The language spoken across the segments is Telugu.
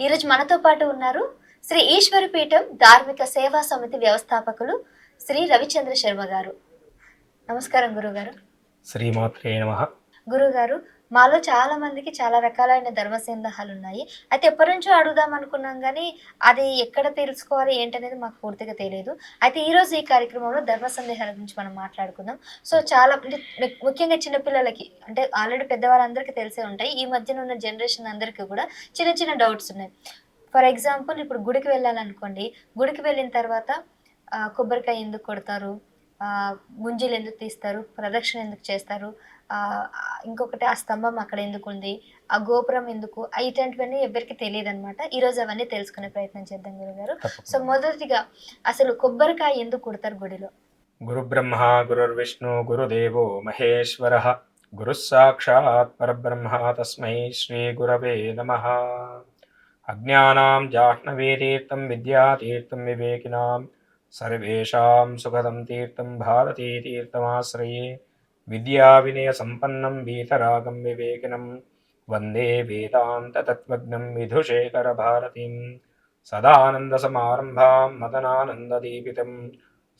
ఈరోజు మనతో పాటు ఉన్నారు శ్రీ ఈశ్వరపీఠం ధార్మిక సేవా సమితి వ్యవస్థాపకులు శ్రీ రవిచంద్ర శర్మ గారు. నమస్కారం గురుగారు. శ్రీమాత్రే నమ. గురుగారు మాలో చాలా మందికి చాలా రకాలైన ధర్మ సందేహాలు ఉన్నాయి. అయితే ఎప్పటి నుంచో అడుగుదాం అనుకున్నాం కానీ అది ఎక్కడ తెలుసుకోవాలి ఏంటనేది మాకు పూర్తిగా తెలియదు అయితే ఈరోజు ఈ కార్యక్రమంలో ధర్మ సందేహాల గురించి మనం మాట్లాడుకుందాం. సో చాలా ముఖ్యంగా చిన్నపిల్లలకి అంటే ఆల్రెడీ పెద్దవాళ్ళందరికీ తెలిసే ఉంటాయి. ఈ మధ్యన ఉన్న జనరేషన్ అందరికీ కూడా చిన్న చిన్న డౌట్స్ ఉన్నాయి. ఫర్ ఎగ్జాంపుల్ ఇప్పుడు గుడికి వెళ్ళాలనుకోండి. గుడికి వెళ్ళిన తర్వాత కొబ్బరికాయ ఎందుకు కొడతారు? గుంజీలు ఎందుకు తీస్తారు? ప్రదక్షిణ ఎందుకు చేస్తారు? ఇంకొకటి ఆ స్తంభం అక్కడ ఎందుకు ఉంది? ఆ గోపురం ఎందుకు? ఆ, ఇట్లాంటివన్నీ ఎవరికి తెలియదు అనమాట ఈరోజు అవన్నీ తెలుసుకునే ప్రయత్నం చేద్దాం గురుగారు సో మొదటిగా అసలు కొబ్బరికాయ ఎందుకు కొడతారు గుడిలో? గురు బ్రహ్మ గురుర్విష్ణు గురుదేవో మహేశ్వర గురు సాక్షాత్ పరబ్రహ్మ తస్మై శ్రీ గురవే నమ. అజ్ఞానాం జాహ్నవే తీర్థం విద్యాతీర్థం వివేకినాం. సర్వేషాం సుఖదం తీర్థం భారతీ తీర్థమాశ్రయే. విద్యా వినయ సంపన్నం వీతరాగం వివేకినం వందే వేదాంత తత్వజ్ఞం విధుశేఖర భారతీం సదానంద సమారంభాం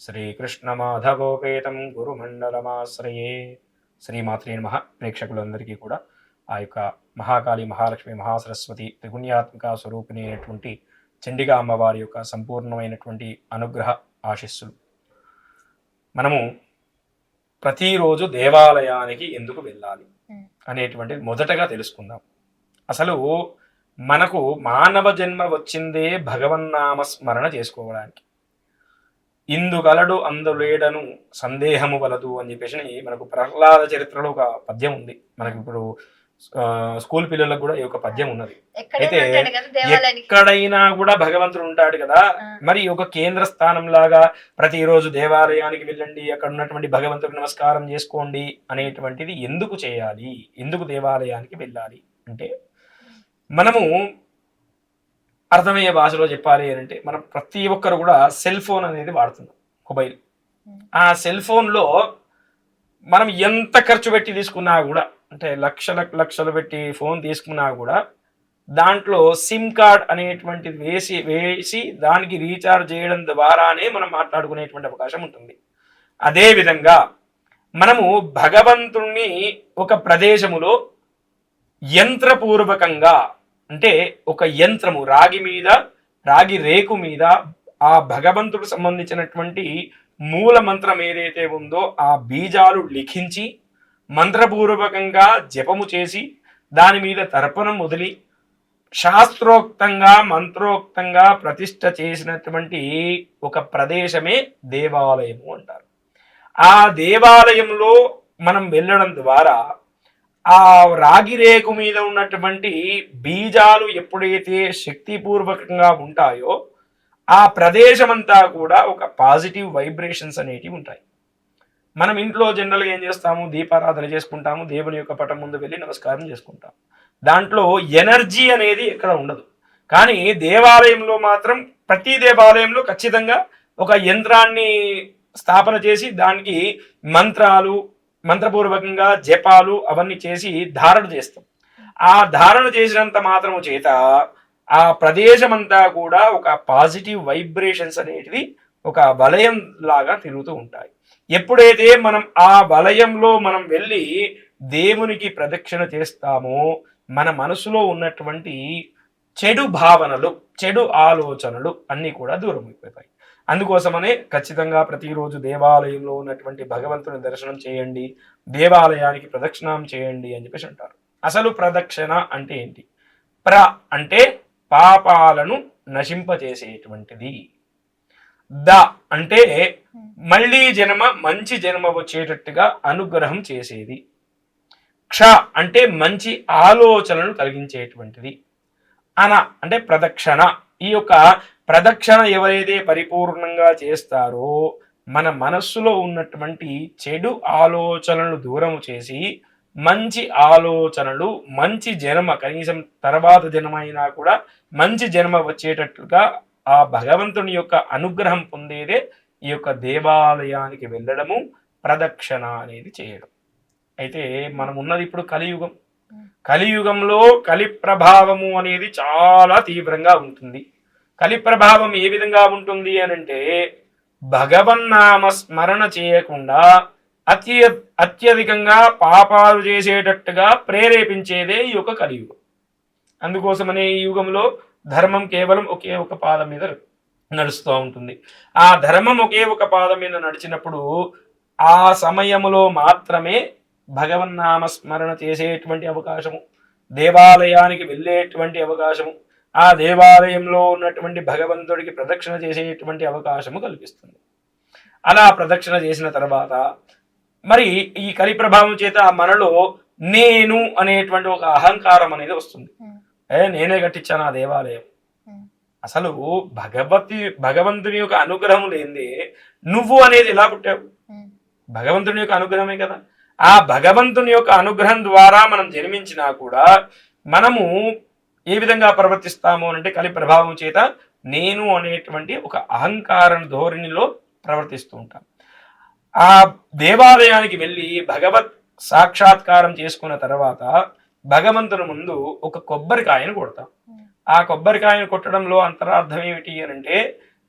శ్రీకృష్ణమాధవోపేతం గురుమండలమాశ్రయే శ్రీమాత్రే నమ ప్రేక్షకులందరికీ కూడా ఆ యొక్క మహాకాళి మహాలక్ష్మి మహాసరస్వతి త్రిగుణ్యాత్మిక స్వరూపిణి అయినటువంటి చండిగా అమ్మవారి యొక్క సంపూర్ణమైనటువంటి అనుగ్రహ ఆశీస్సులు. మనము ప్రతిరోజు దేవాలయానికి ఎందుకు వెళ్ళాలి. అనేటువంటిది మొదటగా తెలుసుకుందాం. అసలు మనకు మానవ జన్మ వచ్చిందే భగవన్నామ స్మరణ చేసుకోవడానికి. ఇందుగలడు అందులేడను సందేహము వలదు అని చెప్పేసి మనకు ప్రహ్లాద చరిత్రలో ఒక పద్యం ఉంది. మనకి ఇప్పుడు స్కూల్ పిల్లలకు కూడా ఈ యొక్క పద్యం ఉన్నది. అయితే ఎక్కడైనా కూడా భగవంతుడు ఉంటాడు కదా. మరి ఒక కేంద్ర స్థానం లాగా ప్రతిరోజు దేవాలయానికి వెళ్ళండి అక్కడ ఉన్నటువంటి భగవంతుడికి నమస్కారం చేసుకోండి అనేటువంటిది ఎందుకు చేయాలి? ఎందుకు దేవాలయానికి వెళ్ళాలి? అంటే మనము అర్థమయ్యే భాషలో చెప్పాలి అని అంటే మనం ప్రతి ఒక్కరు కూడా సెల్ ఫోన్ అనేది వాడుతున్నాం మొబైల్. ఆ సెల్ ఫోన్లో మనం ఎంత ఖర్చు పెట్టి తీసుకున్నా కూడా అంటే లక్షల లక్షలు పెట్టి ఫోన్ తీసుకున్నా కూడా దాంట్లో సిమ్ కార్డ్ అనేటువంటిది వేసి వేసి దానికి రీఛార్జ్ చేయడం ద్వారానే మనం మాట్లాడుకునేటువంటి అవకాశం ఉంటుంది. అదేవిధంగా మనము భగవంతుణ్ణి ఒక ప్రదేశములో యంత్రపూర్వకంగా అంటే ఒక యంత్రము రాగి మీద రాగి రేకు మీద ఆ భగవంతుడు సంబంధించినటువంటి మూల మంత్రం ఏదైతే ఉందో ఆ బీజాలు లిఖించి మంత్రపూర్వకంగా జపము చేసి దాని మీద తర్పణం వదిలి శాస్త్రోక్తంగా మంత్రోక్తంగా ప్రతిష్ట చేసినటువంటి ఒక ప్రదేశమే దేవాలయము అంటారు. ఆ దేవాలయంలో మనం వెళ్ళడం ద్వారా ఆ రాగి రేకు మీద ఉన్నటువంటి బీజాలు ఎప్పుడైతే శక్తిపూర్వకంగా ఉంటాయో ఆ ప్రదేశమంతా కూడా ఒక పాజిటివ్ వైబ్రేషన్స్ అనేటివి ఉంటాయి. మనం ఇంట్లో జనరల్గా ఏం చేస్తాము? దీపారాధన చేసుకుంటాము. దేవుని యొక్క పటం ముందు వెళ్ళి నమస్కారం చేసుకుంటాం దాంట్లో ఎనర్జీ అనేది ఎక్కడ ఉండదు. కానీ దేవాలయంలో మాత్రం ప్రతి దేవాలయంలో ఖచ్చితంగా ఒక యంత్రాన్ని స్థాపన చేసి దానికి మంత్రాలు మంత్రపూర్వకంగా జపాలు అవన్నీ చేసి ధారణ చేస్తాం. ఆ ధారణ చేసినంత మాత్రము చేత ఆ ప్రదేశమంతా కూడా ఒక పాజిటివ్ వైబ్రేషన్స్ అనేటివి ఒక వలయం లాగా తిరుగుతూ ఉంటాయి. ఎప్పుడైతే మనం ఆ వలయంలో మనం వెళ్ళి దేవునికి ప్రదక్షిణ చేస్తామో మన మనసులో ఉన్నటువంటి చెడు భావనలు చెడు ఆలోచనలు అన్నీ కూడా దూరం అయిపోతాయి. అందుకోసమనే ఖచ్చితంగా ప్రతిరోజు దేవాలయంలో ఉన్నటువంటి భగవంతుని దర్శనం చేయండి దేవాలయానికి ప్రదక్షిణం చేయండి అని చెప్పేసి అంటారు. అసలు ప్రదక్షిణ అంటే ఏంటి? ప్ర అంటే పాపాలను నశింపచేసేటువంటిది. ద అంటే మళ్ళీ జన్మ మంచి జన్మ వచ్చేటట్టుగా అనుగ్రహం చేసేది. క్ష అంటే మంచి ఆలోచనలు కలిగించేటువంటిది. అన అంటే ప్రదక్షిణ. ఈ యొక్క ప్రదక్షిణ ఎవరైతే పరిపూర్ణంగా చేస్తారో మన మనస్సులో ఉన్నటువంటి చెడు ఆలోచనలు దూరము చేసి మంచి ఆలోచనలు మంచి జన్మ కనీసం తర్వాత జన్మ అయినా కూడా మంచి జన్మ వచ్చేటట్లుగా ఆ భగవంతుని యొక్క అనుగ్రహం పొందేదే ఈ యొక్క దేవాలయానికి వెళ్ళడము ప్రదక్షిణ అనేది చేయడం. అయితే మనం ఉన్నది ఇప్పుడు కలియుగం. కలియుగంలో కలి ప్రభావము అనేది చాలా తీవ్రంగా ఉంటుంది. కలి ప్రభావం ఏ విధంగా ఉంటుంది అని అంటే భగవన్నామ స్మరణ చేయకుండా అత్య అత్యధికంగా పాపాలు చేసేటట్టుగా ప్రేరేపించేదే ఈ యొక్క కలియుగం. అందుకోసమనే ఈ యుగంలో ధర్మం కేవలం ఒకే ఒక పాదం మీద నడుస్తూ ఉంటుంది. ఆ ధర్మం ఒకే ఒక పాదం మీద నడిచినప్పుడు ఆ సమయములో మాత్రమే భగవన్నామ స్మరణ చేసేటువంటి అవకాశము దేవాలయానికి వెళ్ళేటువంటి అవకాశము ఆ దేవాలయంలో ఉన్నటువంటి భగవంతుడికి ప్రదక్షిణ చేసేటువంటి అవకాశము కల్పిస్తుంది. అలా ప్రదక్షిణ చేసిన తర్వాత మరి ఈ కలి ప్రభావం చేత మనలో నేను అనేటువంటి ఒక అహంకారం అనేది వస్తుంది. ఏ నేనే కట్టించాను ఆ దేవాలయం. అసలు భగవతి భగవంతుని యొక్క అనుగ్రహం లేనిదే నువ్వు అనేది ఎలా పుట్టావు? భగవంతుని యొక్క అనుగ్రహమే కదా. ఆ భగవంతుని యొక్క అనుగ్రహం ద్వారా మనం జన్మించినా కూడా మనము ఏ విధంగా ప్రవర్తిస్తాము అంటే కలి ప్రభావం చేత నేను అనేటువంటి ఒక అహంకార ధోరణిలో ప్రవర్తిస్తూ ఉంటాం. ఆ దేవాలయానికి వెళ్ళి భగవత్ సాక్షాత్కారం చేసుకున్న తర్వాత భగవంతుని ముందు ఒక కొబ్బరికాయను కొడతాం. ఆ కొబ్బరికాయను కొట్టడంలో అంతరార్థం ఏమిటి అని అంటే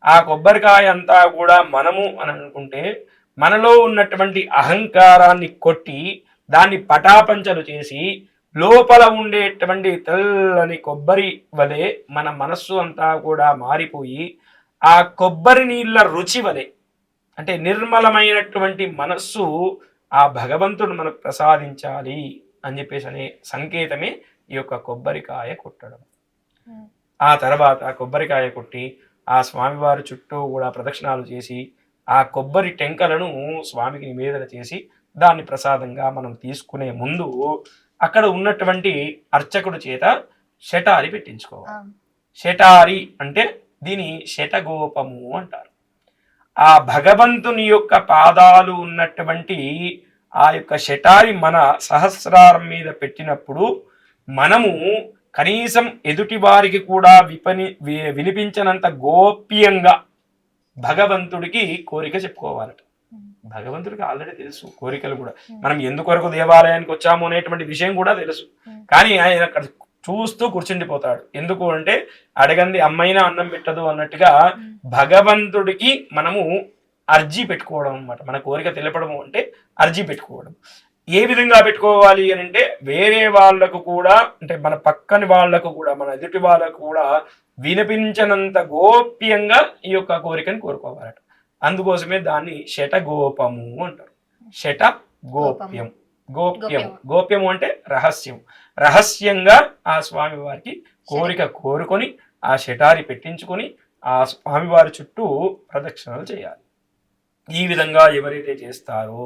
ఆ కొబ్బరికాయ అంతా కూడా మనము అని అనుకుంటే మనలో ఉన్నటువంటి అహంకారాన్ని కొట్టి దాన్ని పటాపంచలు చేసి లోపల ఉండేటువంటి తెల్లని కొబ్బరి వలె మన మనస్సు అంతా కూడా మారిపోయి ఆ కొబ్బరి నీళ్ళ రుచి వలె అంటే నిర్మలమైనటువంటి మనస్సు ఆ భగవంతుడు మనకు ప్రసాదించాలి. అని చెప్పేసి అనే సంకేతమే ఈ యొక్క కొబ్బరికాయ కొట్టడం. ఆ తర్వాత కొబ్బరికాయ కొట్టి ఆ స్వామివారి చుట్టూ కూడా ప్రదక్షిణాలు చేసి ఆ కొబ్బరి టెంకలను స్వామికి నివేదన చేసి దాన్ని ప్రసాదంగా మనం తీసుకునే ముందు అక్కడ ఉన్నటువంటి అర్చకుడి చేత శటారి పెట్టించుకోవాలి. ఆ, శటారి అంటే దీని శటగోపము అంటారు. ఆ భగవంతుని యొక్క పాదాలు ఉన్నటువంటి ఆ యొక్క శటారి మన సహస్రారం మీద పెట్టినప్పుడు మనము కనీసం ఎదుటి వారికి కూడా విపని వి- వినిపించనంత గోప్యంగా భగవంతుడికి కోరిక చెప్పుకోవాలట. భగవంతుడికి ఆల్రెడీ తెలుసు కోరికలు కూడా. మనం ఎందుకొరకు దేవాలయానికి వచ్చాము అనేటువంటి విషయం కూడా తెలుసు. కానీ ఆయన అక్కడ చూస్తూ కూర్చుండిపోతాడు. ఎందుకు అంటే అడగంది అమ్మైనా అన్నం పెట్టదు అన్నట్టుగా భగవంతుడికి మనము అర్జీ పెట్టుకోవడం అన్నమాట. మన కోరిక తెలపడము అంటే అర్జీ పెట్టుకోవడం. ఏ విధంగా పెట్టుకోవాలి అని అంటే వేరే వాళ్ళకు కూడా అంటే మన పక్కని వాళ్ళకు కూడా మన ఎదుటి వాళ్ళకు కూడా వినిపించనంత గోప్యంగా ఈ యొక్క కోరికను కోరుకోవాలట. అందుకోసమే దాన్ని శటగోపము అంటారు. శట గోప్యం. గోప్యం గోప్యం. గోప్యము అంటే రహస్యం. రహస్యంగా ఆ స్వామి వారికి కోరిక కోరుకొని ఆ శటారి పెట్టించుకొని ఆ స్వామివారి చుట్టూ ప్రదక్షిణలు చేయాలి. ఈ విధంగా ఎవరైతే చేస్తారో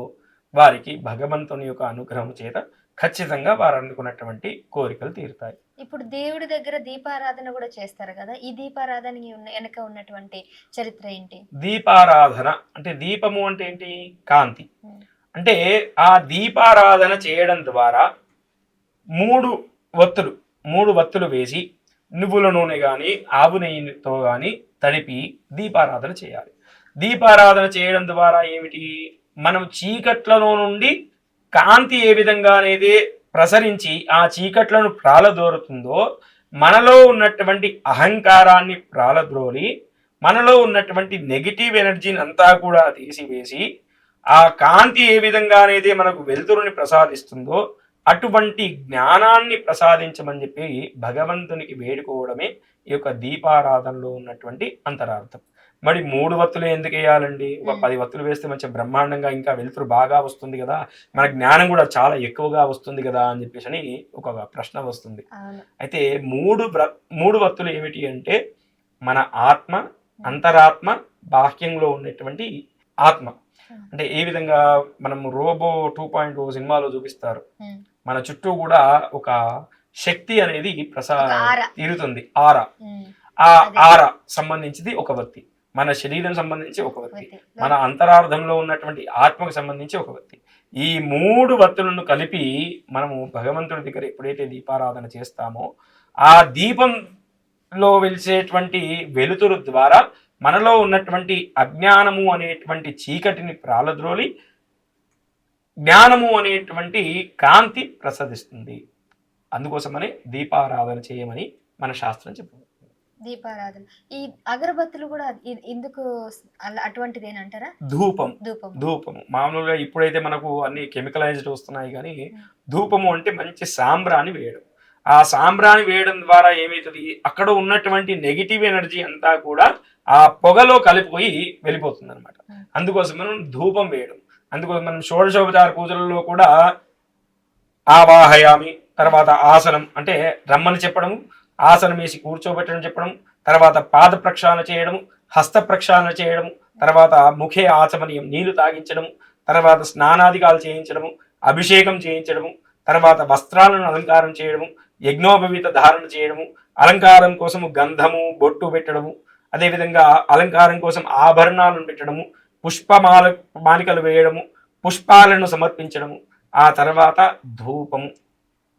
వారికి భగవంతుని యొక్క అనుగ్రహం చేత ఖచ్చితంగా వారు అనుకున్నటువంటి కోరికలు తీరుతాయి. ఇప్పుడు దేవుడి దగ్గర దీపారాధన కూడా చేస్తారు కదా? ఈ దీపారాధనకి ఉన్న వెనక ఉన్నటువంటి చరిత్ర ఏంటి? దీపారాధన అంటే దీపము అంటే ఏంటి? కాంతి. అంటే ఆ దీపారాధన చేయడం ద్వారా మూడు వత్తులు మూడు వత్తులు వేసి నువ్వుల నూనె కానీ ఆవు నెయ్యితో కానీ తడిపి దీపారాధన చేయాలి. దీపారాధన చేయడం ద్వారా ఏమిటి? మనం చీకట్లలో నుండి కాంతి ఏ విధంగా అనేది ప్రసరించి ఆ చీకట్లను ప్రాలదోరుతుందో మనలో ఉన్నటువంటి అహంకారాన్ని ప్రాలద్రోలి మనలో ఉన్నటువంటి నెగిటివ్ ఎనర్జీని అంతా కూడా తీసివేసి ఆ కాంతి ఏ విధంగా అనేది మనకు వెలుతురుని ప్రసాదిస్తుందో అటువంటి జ్ఞానాన్ని ప్రసాదించమని చెప్పి భగవంతునికి వేడుకోవడమే ఈ యొక్క దీపారాధనలో ఉన్నటువంటి అంతరార్థం. మరి మూడు వత్తులు ఎందుకు వేయాలండి? ఒక. పది వత్తులు వేస్తే మంచి బ్రహ్మాండంగా ఇంకా వెలుతురు బాగా వస్తుంది కదా. మన జ్ఞానం కూడా చాలా ఎక్కువగా వస్తుంది కదా అని చెప్పేసి అని ఒక ప్రశ్న వస్తుంది. అయితే మూడు మూడు వత్తులు ఏమిటి అంటే మన ఆత్మ అంతరాత్మ బాహ్యంలో ఉండేటువంటి ఆత్మ. అంటే ఏ విధంగా మనం రోబో టూ పాయింట్ సినిమాలో చూపిస్తారు. మన చుట్టూ కూడా ఒక శక్తి అనేది ప్రసా. తీరుతుంది. ఆర. ఆ. ఆర సంబంధించింది ఒక వ్యక్తి మన శరీరం సంబంధించి ఒక వ్యక్తి. వత్తి. మన అంతరార్థంలో ఉన్నటువంటి ఆత్మకు సంబంధించి ఒక వ్యక్తి. ఈ మూడు వత్తులను కలిపి మనము భగవంతుడి దగ్గర ఎప్పుడైతే దీపారాధన చేస్తామో ఆ దీపంలో వెలిసేటువంటి వెలుతురు ద్వారా మనలో ఉన్నటువంటి అజ్ఞానము అనేటువంటి చీకటిని ప్రాలద్రోలి జ్ఞానము అనేటువంటి కాంతి ప్రసరిస్తుంది అందుకోసమని దీపారాధన చేయమని మన శాస్త్రం చెప్తుంది. దీపారాధన. ఈ అగరబత్తులు కూడా అలా అటువంటిదేనంటారా? ధూపం. ధూపం ధూపము. మామూలుగా ఇప్పుడైతే మనకు అన్ని కెమికలైజ్డ్ వస్తున్నాయి కానీ ధూపము అంటే మంచి సాంబ్రాణి వేయడం ఆ సాంబ్రాణి వేయడం ద్వారా ఏమవుతుంది అక్కడ ఉన్నటువంటి నెగిటివ్ ఎనర్జీ అంతా కూడా ఆ పొగలో కలిపిపోయి వెళ్ళిపోతుంది అనమాట. అందుకోసం మనం ధూపం వేయడం. అందుకోసం మనం షోడశోపచార పూజలలో కూడా ఆవాహయామి తర్వాత ఆసనం అంటే రమ్మని చెప్పడం ఆసనం వేసి కూర్చోబెట్టడం చెప్పడం తర్వాత పాద ప్రక్షాళన చేయడం హస్త ప్రక్షాళన చేయడం తర్వాత ముఖే ఆచమనీయం నీళ్ళు తాగించడం తర్వాత స్నానాదికాలు చేయించడము అభిషేకం చేయించడము తర్వాత వస్త్రాలను అలంకారం చేయడము యజ్ఞోపవీత ధారణ చేయడము అలంకారం కోసము గంధము బొట్టు పెట్టడము అదేవిధంగా అలంకారం కోసం ఆభరణాలను పెట్టడము పుష్పమాల మాలికలు వేయడము పుష్పాలను సమర్పించడము ఆ తర్వాత ధూపము.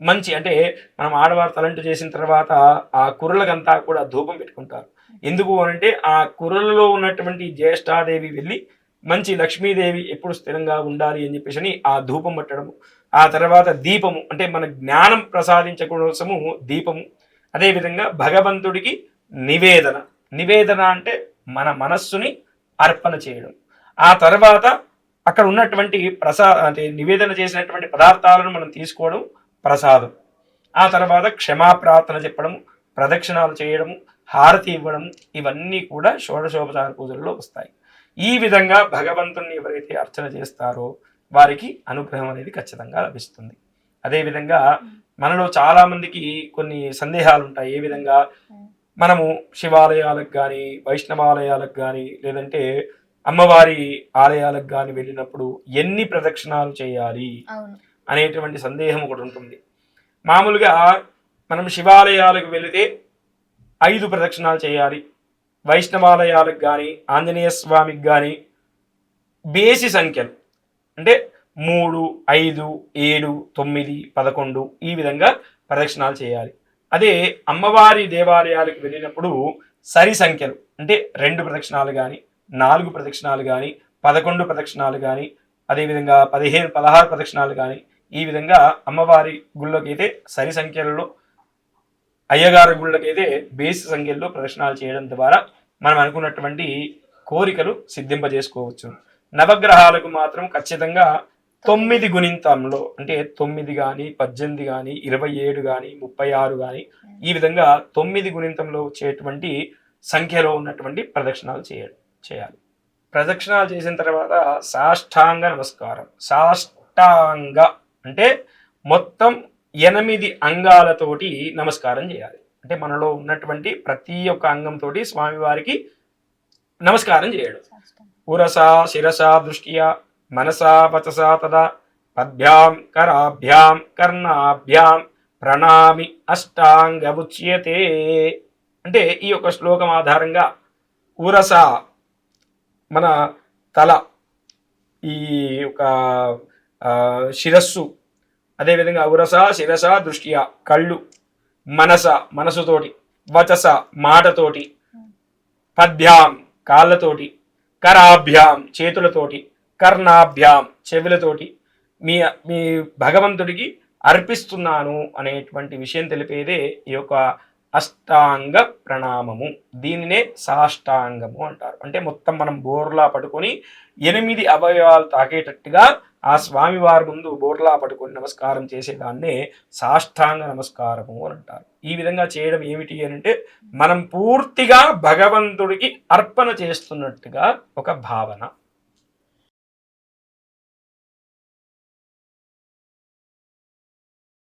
మంచి అంటే మనం ఆడవారు తలంటు చేసిన తర్వాత ఆ కుర్రలకంతా కూడా ధూపం పెట్టుకుంటారు. ఎందుకు అంటే ఆ కుర్రలలో ఉన్నటువంటి జ్యేష్ఠాదేవి వెళ్ళి మంచి లక్ష్మీదేవి ఎప్పుడు స్థిరంగా ఉండాలి అని చెప్పేసి అని ఆ ధూపం పట్టడము. ఆ తర్వాత దీపము అంటే మన జ్ఞానం ప్రసాదించకోసము దీపము. అదేవిధంగా భగవంతుడికి నివేదన. నివేదన అంటే మన మనస్సుని అర్పణ చేయడం. ఆ తర్వాత అక్కడ ఉన్నటువంటి ప్రసా అంటే నివేదన చేసినటువంటి పదార్థాలను మనం తీసుకోవడం. ప్రసాదం. ఆ తర్వాత క్షమాప్రార్థన చెప్పడం ప్రదక్షిణాలు చేయడము హారతి ఇవ్వడం ఇవన్నీ కూడా షోడశోపచార పూజల్లో వస్తాయి. ఈ విధంగా భగవంతుణ్ణి ఎవరైతే అర్చన చేస్తారో వారికి అనుగ్రహం అనేది ఖచ్చితంగా లభిస్తుంది. అదేవిధంగా మనలో చాలా మందికి కొన్ని సందేహాలు ఉంటాయి. ఏ విధంగా మనము శివాలయాలకు కానీ వైష్ణవాలయాలకు కానీ లేదంటే అమ్మవారి ఆలయాలకు కానీ వెళ్ళినప్పుడు ఎన్ని ప్రదక్షిణాలు చేయాలి? అనేటువంటి సందేహం ఒకటి ఉంటుంది. మామూలుగా మనం శివాలయాలకు వెళితే ఐదు ప్రదక్షిణాలు చేయాలి. వైష్ణవాలయాలకు కానీ ఆంజనేయ స్వామికి కానీ బేసి సంఖ్యలు. అంటే మూడు ఐదు ఏడు తొమ్మిది పదకొండు ఈ విధంగా ప్రదక్షిణాలు చేయాలి. అదే అమ్మవారి దేవాలయాలకు వెళ్ళినప్పుడు సరి సంఖ్యలు. అంటే రెండు ప్రదక్షిణాలు కానీ నాలుగు ప్రదక్షిణాలు కానీ పదకొండు ప్రదక్షిణాలు కానీ అదేవిధంగా పదిహేను పదహారు ప్రదక్షిణాలు కానీ ఈ విధంగా అమ్మవారి గుళ్ళకైతే సరి సంఖ్యలలో అయ్యగారి గుళ్ళకైతే బేసి సంఖ్యలో ప్రదర్శనాలు చేయడం ద్వారా మనం అనుకున్నటువంటి కోరికలు సిద్ధింపజేసుకోవచ్చు. నవగ్రహాలకు మాత్రం ఖచ్చితంగా తొమ్మిది గుణింతంలో అంటే తొమ్మిది కానీ పద్దెనిమిది కానీ ఇరవై ఏడు కానీ ముప్పై ఆరు కానీ ఈ విధంగా తొమ్మిది గుణింతంలో వచ్చేటువంటి సంఖ్యలో ఉన్నటువంటి ప్రదక్షిణాలు చేయడం చేయాలి. ప్రదక్షిణాలు చేసిన తర్వాత సాష్టాంగ నమస్కారం. సాష్టాంగ అంటే మొత్తం ఎనిమిది అంగాలతోటి నమస్కారం చేయాలి. అంటే మనలో ఉన్నటువంటి ప్రతి ఒక్క అంగంతోటి స్వామివారికి నమస్కారం చేయడం. ఉరసా శిరసా దృష్టియా మనసా వచసా తదా పద్భ్యాం కరాభ్యాం కర్ణాభ్యాం ప్రణామి అష్టాంగ ఉచ్యతే. అంటే ఈ యొక్క శ్లోకం ఆధారంగా ఉరస మన తల ఈ యొక్క శిరస్సు. అదేవిధంగా ఉరస శిరస దృష్ట్యా కళ్ళు మనస మనసుతోటి వచస మాటతోటి పద్భ్యాం కాళ్ళతోటి కరాభ్యాం చేతులతోటి కర్ణాభ్యాం చెవులతోటి మీ మీ భగవంతుడికి అర్పిస్తున్నాను అనేటువంటి విషయం తెలిపేదే ఈ యొక్క అష్టాంగ ప్రణామము. దీనినే సాష్టాంగము అంటారు. అంటే మొత్తం మనం బోర్లా పడుకొని ఎనిమిది అవయవాలు తాకేటట్టుగా ఆ స్వామివారి ముందు బోర్లా పడుకొని నమస్కారం చేసేదాన్నే సాష్టాంగ నమస్కారము అని అంటారు. ఈ విధంగా చేయడం ఏమిటి అని అంటే మనం పూర్తిగా భగవంతుడికి అర్పణ చేస్తున్నట్టుగా ఒక భావన.